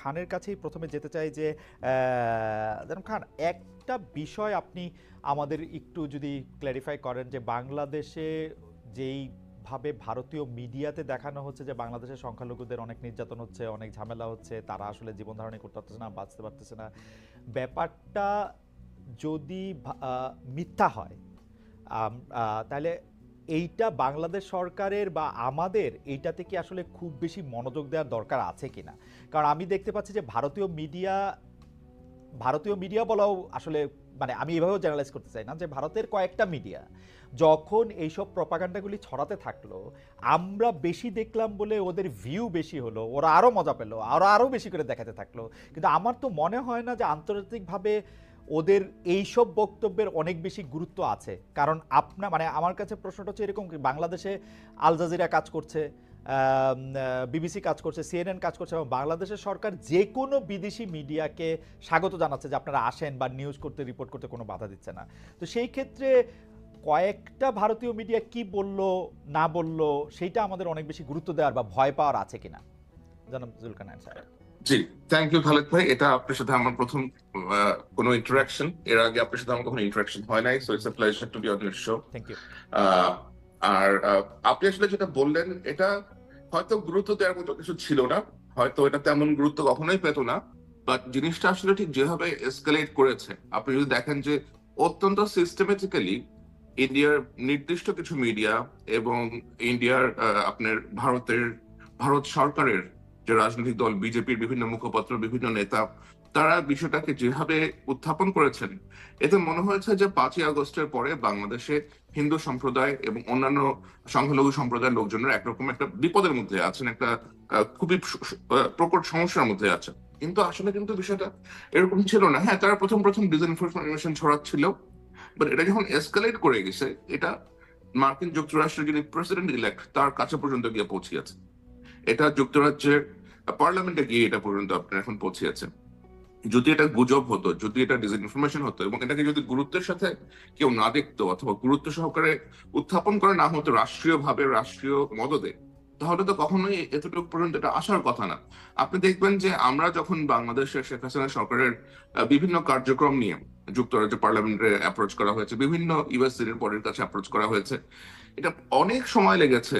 খানের কাছেই প্রথমে যেতে চাই যে জানাব খান, একটা বিষয় আপনি আমাদের একটু যদি ক্ল্যারিফাই করেন যে, বাংলাদেশে যেই ভাবে ভারতীয় মিডিয়াতে দেখানো হচ্ছে যে, বাংলাদেশের সংখ্যালঘুদের অনেক নির্যাতন হচ্ছে, অনেক ঝামেলা হচ্ছে, তারা আসলে জীবন জীবনধারণই করতে পারতেছে না, বাঁচতে পারতেছে না, ব্যাপারটা যদি মিথ্যা হয় তাহলে এইটা বাংলাদেশ সরকারের বা আমাদের এইটাতে কি আসলে খুব বেশি মনোযোগ দেওয়ার দরকার আছে কিনা? কারণ আমি দেখতে পাচ্ছি যে ভারতীয় মিডিয়া ভারতীয় মিডিয়া বলাও আসলে মানে আমি এভাবেও জেনারেলাইজ করতে চাই না যে ভারতের কয়েকটা মিডিয়া যখন এইসব প্রপাগান্ডাগুলি ছড়াতে থাকল, আমরা বেশি দেখলাম বলে ওদের ভিউ বেশি হলো, ওরা আরও মজা পেল আরও আরও বেশি করে দেখাতে থাকল। কিন্তু আমার তো মনে হয় না যে আন্তর্জাতিকভাবে ওদের এইসব বক্তব্যের অনেক বেশি গুরুত্ব আছে। কারণ আপনার মানে আমার কাছে প্রশ্নটা হচ্ছে এরকম বাংলাদেশে আল জাজিরা কাজ করছে বিবিসি কাজ করছে, সিএনএন কাজ করছে এবং বাংলাদেশের সরকার যে কোনো বিদেশি মিডিয়াকে স্বাগত জানাচ্ছে যে আপনারা আসেন বা নিউজ করতে রিপোর্ট করতে কোনো বাধা দিচ্ছে না। তো সেই ক্ষেত্রে কয়েকটা ভারতীয় মিডিয়া কি বলল, না বলল, সেইটা আমাদের অনেক বেশি গুরুত্ব দেওয়ার বা ভয় পাওয়ার আছে কিনা? জনাব স্যার। জি থ্যাংক ইউ খালেদ ভাই। এটা আপনার সাথে আমার প্রথম কোনো ইন্টারাকশন এর আগে আপনার সাথে আমার কখনো ইন্টারাকশন হয় নাই so it's a pleasure to be on your show thank you আর আপনি আসলে যেটা বললেন এটা হয়তো গুরুত্ব দেওয়ার মতো কিছু ছিল না। হয়তো এটা তেমন গুরুত্ব কখনোই পেত না। বাট জিনিসটা আসলে ঠিক যেভাবে এসকালেট করেছে আপনি যদি দেখেন যে অত্যন্ত সিস্টেমেটিক্যালি ইন্ডিয়ার নির্দিষ্ট কিছু মিডিয়া এবং ইন্ডিয়ার আপনার ভারতের ভারত সরকারের যে রাজনৈতিক দল, বিজেপির বিভিন্ন মুখপাত্র, বিভিন্ন নেতা, তারা বিষয়টাকে যেভাবে উত্থাপন করেছেন, এতে মনে হয়েছে যে পাঁচই আগস্টের পরে বাংলাদেশে হিন্দু সম্প্রদায় এবং অন্যান্য সংখ্যালঘু সম্প্রদায়ের লোকজনের একরকম একটা বিপদের মধ্যে আছেন, একটা খুবই প্রকট সমস্যার মধ্যে আছেন। কিন্তু আসলে কিন্তু বিষয়টা এরকম ছিল না। হ্যাঁ তারা প্রথম প্রথম ডিসইনফরমেশন ছড়াচ্ছিল বাট এটা যখন এসকালেট করে গেছে, এটা মার্কিন যুক্তরাষ্ট্রের যিনি প্রেসিডেন্ট ইলেক্ট তার কাছে পর্যন্ত গিয়ে পৌঁছিয়েছে। এটা যুক্তরাজ্যের পার্লামেন্টে গিয়ে এটা পর্যন্ত আপনার এখন পৌঁছিয়েছে যদি এটা গুজব হতো, যদি এটা ডিসইনফরমেশন হতো এবং এটাকে যদি গুরুত্বের সাথে কেউ না দেখতো অথবা গুরুত্ব সহকারে উত্থাপন করে না হতো রাষ্ট্রীয় ভাবে রাষ্ট্রীয় মদদে, তাহলে তো কখনোই এতটুকু পর্যন্ত এটা আসার কথা না। আপনি দেখবেন যে আমরা যখন বাংলাদেশের শেখ হাসিনা সরকারের বিভিন্ন কার্যক্রম নিয়ে যুক্তরাজ্য পার্লামেন্টে অ্যাপ্রোচ করা হয়েছে, বিভিন্ন ইউএস ইউএসসির পরের কাছে অ্যাপ্রোচ করা হয়েছে, এটা অনেক সময় লেগেছে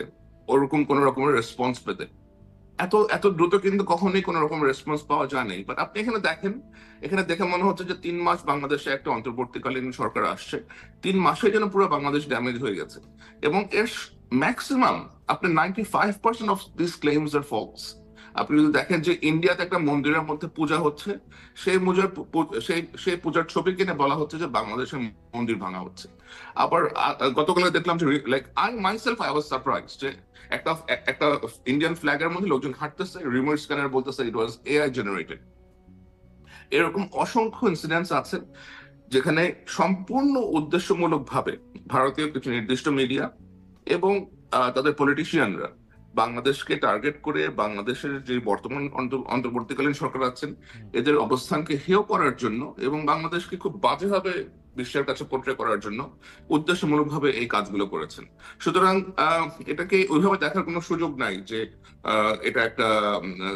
ওরকম কোন রকমের রেসপন্স পেতে। এত এত দ্রুত কিন্তু কখনোই কোন রকম রেসপন্স পাওয়া যায় নাই। বাট আপনি এখানে দেখেন, এখানে দেখে মনে হচ্ছে যে তিন মাস বাংলাদেশে একটা অন্তর্বর্তীকালীন সরকার আসছে। তিন মাসে যেন পুরো বাংলাদেশ ড্যামেজ হয়ে গেছে। এবং এর ম্যাক্সিমাম আপনার ninety five percent of this claims are false আপনি যদি দেখেন যে ইন্ডিয়াতে একটা মন্দিরের মধ্যে পূজা হচ্ছে, সেই পূজার সেই সেই পূজার ছবি কিনে বলা হচ্ছে যে বাংলাদেশে মন্দির ভাঙা হচ্ছে। আবার গতকালে দেখলাম যে like I myself I was surprise যে একটা একটা ইন্ডিয়ান ফ্ল্যাগের মধ্যে লোকজন হাঁটতেছে রিমোট স্ক্যানার বলতেছে ইট ওয়াজ এআই জেনারেটেড এরকম অসংখ্য ইনসিডেন্টস আছে যেখানে সম্পূর্ণ উদ্দেশ্যমূলক ভাবে ভারতীয় কিছু নির্দিষ্ট মিডিয়া এবং তাদের পলিটিশিয়ানরা বাংলাদেশকে টার্গেট করে বাংলাদেশের যে বর্তমান অন্তর্বর্তীকালীন সরকার আছেন এদের অবস্থানকে হেয় করার জন্য এবং বাংলাদেশকে খুব বাজেভাবে বিশ্বের কাছে পোট্রে করার জন্য উদ্দেশ্যমূলকভাবে এই কাজগুলো করেছেন। সুতরাং আহ, এটাকে ওইভাবে দেখার কোনো সুযোগ নাই যে আহ, এটা একটা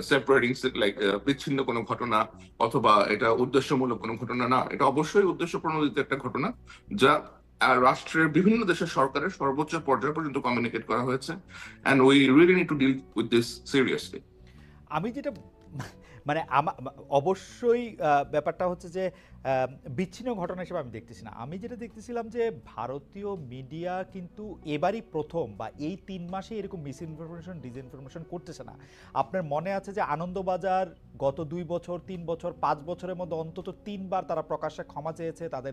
সেপারেটিং লাইক বিচ্ছিন্ন কোনো ঘটনা অথবা এটা উদ্দেশ্যমূলক কোনো ঘটনা না। এটা অবশ্যই উদ্দেশ্য প্রণোদিত একটা ঘটনা যা রাষ্ট্রের বিভিন্ন দেশের সরকারের সর্বোচ্চ পর্যায় পর্যন্ত কমিউনিকেট করা হয়েছে and we really need to deal with this seriously আমি যেটা মানে আমা- অবশ্যই ব্যাপারটা হচ্ছে যে বিচ্ছিন্ন ঘটনা হিসেবে আমি দেখতেছি না। আমি যেটা দেখতেছিলাম যে, ভারতীয় মিডিয়া কিন্তু এবারই প্রথম বা এই তিন মাসে এরকম মিস ইনফরমেশন ডিসইনফরমেশন করতেছে না। আপনার মনে আছে যে, আনন্দবাজার গত দুই বছর, তিন বছর, পাঁচ বছরের মধ্যে অন্তত তিনবার তারা প্রকাশ্যে ক্ষমা চেয়েছে তাদের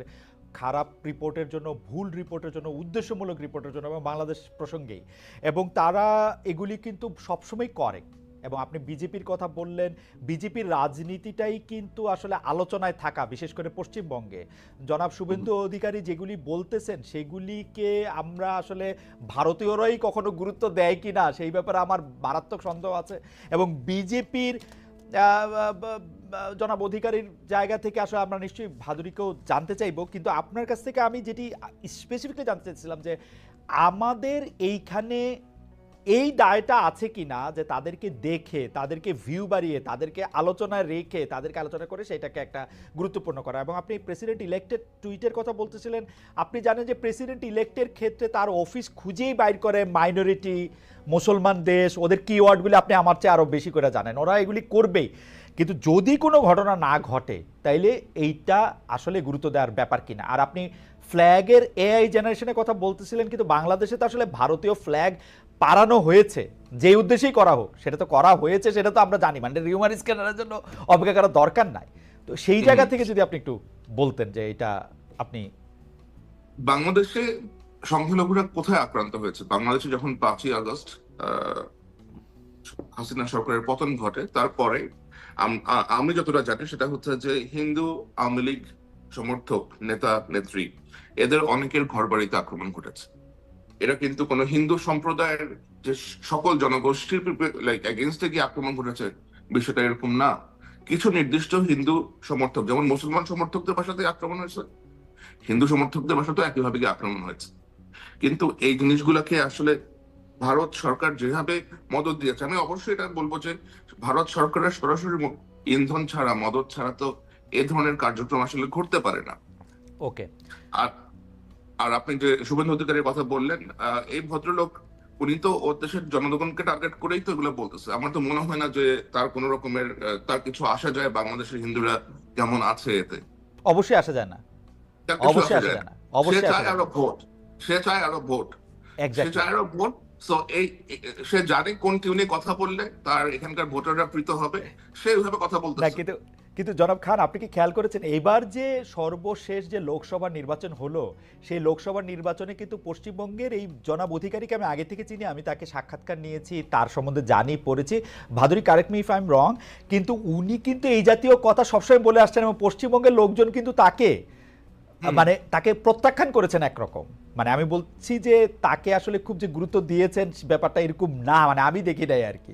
খারাপ রিপোর্টের জন্য, ভুল রিপোর্টের জন্য, উদ্দেশ্যমূলক রিপোর্টের জন্য এবং বাংলাদেশ প্রসঙ্গেই। এবং তারা এগুলি কিন্তু সবসময় করে। এবং আপনি বিজেপির কথা বললেন বিজেপির রাজনীতিটাই কিন্তু আসলে আলোচনায় থাকা বিশেষ করে পশ্চিমবঙ্গে। জনাব শুভেন্দু অধিকারী যেগুলি বলতেছেন সেগুলিকে আমরা আসলে ভারতীয়রাই কখনো গুরুত্ব দেয় কি না সেই ব্যাপারে আমার মারাত্মক সন্দেহ আছে এবং বিজেপির জনাব অধিকারীর জায়গা থেকে আসলে আমরা নিশ্চয়ই ভাদুরীকেও জানতে চাইব। কিন্তু আপনার কাছ থেকে আমি যেটি স্পেসিফিকলি জানতে চাইছিলাম যে আমাদের এইখানে এই দায়টা আছে কি না যে তাদেরকে দেখে, তাদেরকে ভিউ বাড়িয়ে, তাদেরকে আলোচনায় রেখে, তাদেরকে আলোচনা করে সেটাকে একটা গুরুত্বপূর্ণ করা। এবং আপনি প্রেসিডেন্ট ইলেক্টেড টুইটের কথা বলতেছিলেন, আপনি জানেন যে প্রেসিডেন্ট ইলেক্টের ক্ষেত্রে তার অফিস খুঁজেই বাইর করে মাইনরিটি মুসলমান দেশ, ওদের কিওয়ার্ডগুলি আপনি আমার চেয়ে আরও বেশি করে জানেন। ওরা এগুলি করবেই। কিন্তু যদি কোনো ঘটনা না ঘটে, তাইলে এইটা আসলে গুরুত্ব দেওয়ার ব্যাপার কিনা? আর আপনি ফ্ল্যাগের এআই জেনারেশনের কথা বলতেছিলেন কিন্তু বাংলাদেশে তো আসলে ভারতীয় ফ্ল্যাগ পারানো হয়েছে। যে উদ্দেশ্যেই করা হোক সেটা তো করা হয়েছে সেটা তো আমরা জানি। মানে রিউমার স্ক্যানারের জন্য অপেক্ষা করার দরকার নাই। তো সেই জায়গা থেকে যদি আপনি একটু বলতেন যে এটা আপনি বাংলাদেশে সংখ্যালঘুরা কোথায় আক্রান্ত হয়েছে? বাংলাদেশে যখন পাঁচই আগস্ট হাসিনা সরকারের পতন ঘটে তারপরে আমি যতটা জানি সেটা হচ্ছে যে হিন্দু আওয়ামী লীগ সমর্থক, নেতা, নেত্রী, এদের অনেকের ঘর বাড়িতে আক্রমণ ঘটেছে। এরা কিন্তু কোনো হিন্দু সম্প্রদায়ের যে সকল জনগোষ্ঠীর লাইক এগেনস্টে গিয়ে আক্রমণ ঘটেছে, বিষয়টা এরকম না। কিছু নির্দিষ্ট হিন্দু সমর্থক, যেমন মুসলমান সমর্থকদের বাসাতে আক্রমণ হয়েছে, হিন্দু সমর্থকদের বাসাতেও একইভাবে গিয়ে আক্রমণ হয়েছে। কিন্তু এই জিনিসগুলোকে আসলে ভারত সরকার যেভাবে মদত দিয়েছে, আমি অবশ্যই এটা বলব যে ভারত সরকারের সরাসরি ইন্ধন ছাড়া, মদত ছাড়া তো এ ধরনের কার্যক্রম আসলে ঘটতে পারে না। ওকে। আর আর আপনি যে শুভেন্দু অধিকারীর কথা বললেন এই ভদ্রলোক উনি তো ওর দেশের জনগণকে টার্গেট করেই তো এগুলো বলতেছে। আমার তো মনে হয় না যে তার কোনো রকমের তার কিছু আসা যায় বাংলাদেশের হিন্দুরা কেমন আছে এতে। অবশ্যই আসা যায় না। অবশ্যই আসা যায় না। অবশ্যই চায় আরও ভোট। সে চায় আরও ভোট। সে চায় আরও ভোট। সো এই সে জানে কোন টিউনে কথা বললে তার এখানকার ভোটাররা প্রীত হবে। সে ওইভাবে কথা না বলতেছে কিন্তু কিন্তু জনাব খান আপনি কি খেয়াল করেছেন? এবার যে সর্বশেষ যে লোকসভা নির্বাচন হলো সেই লোকসভা নির্বাচনে কিন্তু পশ্চিমবঙ্গের এই জনাব অধিকারীকে আমি আগে থেকে চিনি আমি তাকে সাক্ষাৎকার নিয়েছি তার সম্বন্ধে জানি পড়েছি। Bhaduri correct me if I am wrong কিন্তু উনি কিন্তু এই জাতীয় কথা সবসময় বলে আসছেন এবং পশ্চিমবঙ্গের লোকজন কিন্তু তাকে মানে তাকে প্রত্যাখ্যান করেছেন একরকম। মানে আমি বলছি যে তাকে আসলে খুব যে গুরুত্ব দিয়েছেন ব্যাপারটা এরকম না মানে আমি দেখি নাই আর কি।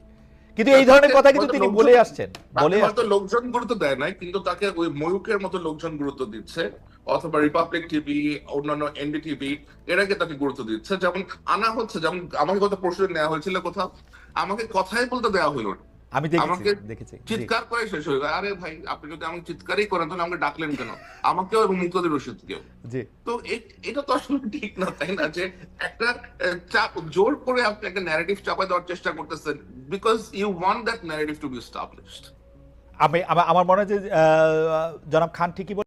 কিন্তু এই ধরনের কথা কিন্তু তিনি বলে আসছেন বলে হয়তো লোকজন গুরুত্ব দেয় নাই কিন্তু তাকে ওই ময়ূকের মতো লোকজন গুরুত্ব দিচ্ছে অথবা রিপাবলিক টিভি অন্যান্য এনডিটিভি এরাকে তাকে গুরুত্ব দিচ্ছে যেমন আনা হচ্ছে যেমন আমাকে কথা প্রশ্ন নেওয়া হয়েছিল কোথাও আমাকে কথাই বলতে দেওয়া হলো না। আমি দেখেছি আমাকে চিৎকার করে শেষ হয়ে গেল। আরে ভাই আপনি যদি আমাকে চিৎকারই করেন তাহলে আমাকে ডাকলেন কেন? আমাকেও এবং মুক্তদের রশিদকেও জি। তো এটা তো আসলে ঠিক না তাই না? যে একটা চাপ জোর করে আপনি একটা ন্যারেটিভ চাপা দেওয়ার চেষ্টা করতেছেন because you want that narrative to be established আমি আমার মনে হয় যে জনাব খান ঠিকই বলে